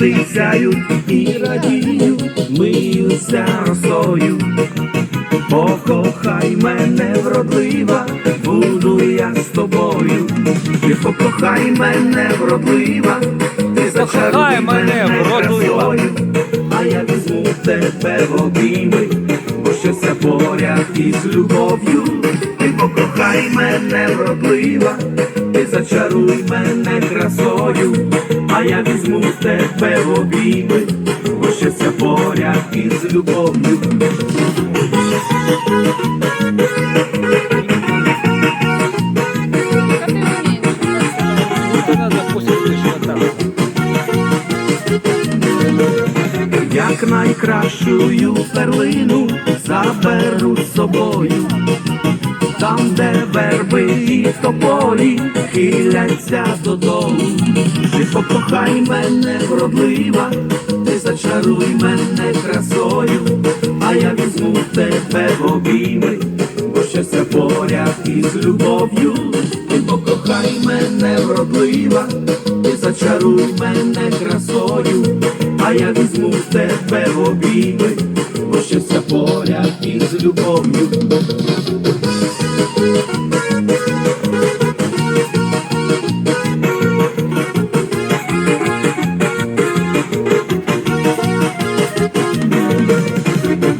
Сяють і радіють, миються росою. Покохай мене вродлива, буду я з тобою. Ти покохай мене вродлива, ти зачаруй мене, вродлива. а я візьму тебе в обійми, бо щастя поряд із любов'ю. Покохай мене вродлива, ти зачаруй мене красою, а я візьму тебе в обійми, бо поряд із любов'ю. Як найкращую перлину заберу з собою, там, де верби і тополі хиляться додолу. Ти покохай мене вродлива, ти зачаруй мене красою, а я візьму тебе в обійми, бо щастя поряд із любов'ю. Ти покохай мене вродлива, зачаруй мене красою, а я візьму тебе в обійми, бо щастя поряд із любов'ю.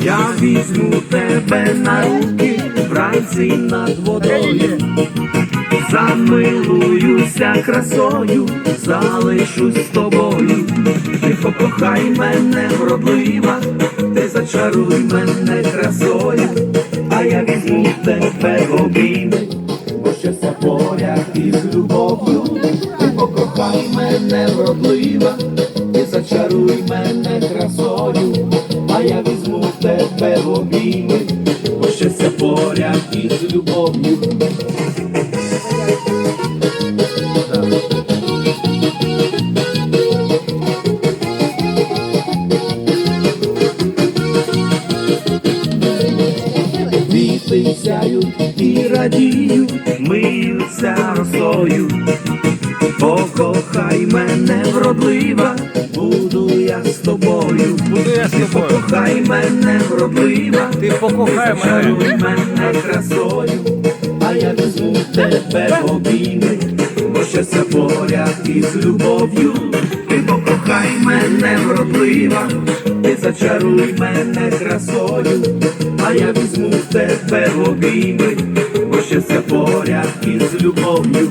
Я візьму тебе на руки вранці над водою, замилуюся красою, залишусь з тобою. Ти покохай мене вродлива, ти зачаруй мене красою, а я візьму тебе в обійми, бо щастя поряд із любов'ю. Ти покохай мене вродлива, ти зачаруй мене красою, а я візьму тебе в обійми, бо щастя поряд із любов'ю. Квіти сяють і радіють, миються росою. Покохай мене вродлива, буду я з тобою. Буду я з Ти тобою. покохай мене вродлива, Ти покохай мене. зачаруй мене красою, а я візьму тебе в обійми, бо щастя поряд із любов'ю. Ти покохай мене вродлива, ти зачаруй мене красою, а я візьму тебе в обійми, бо ще все поряд із любов'ю.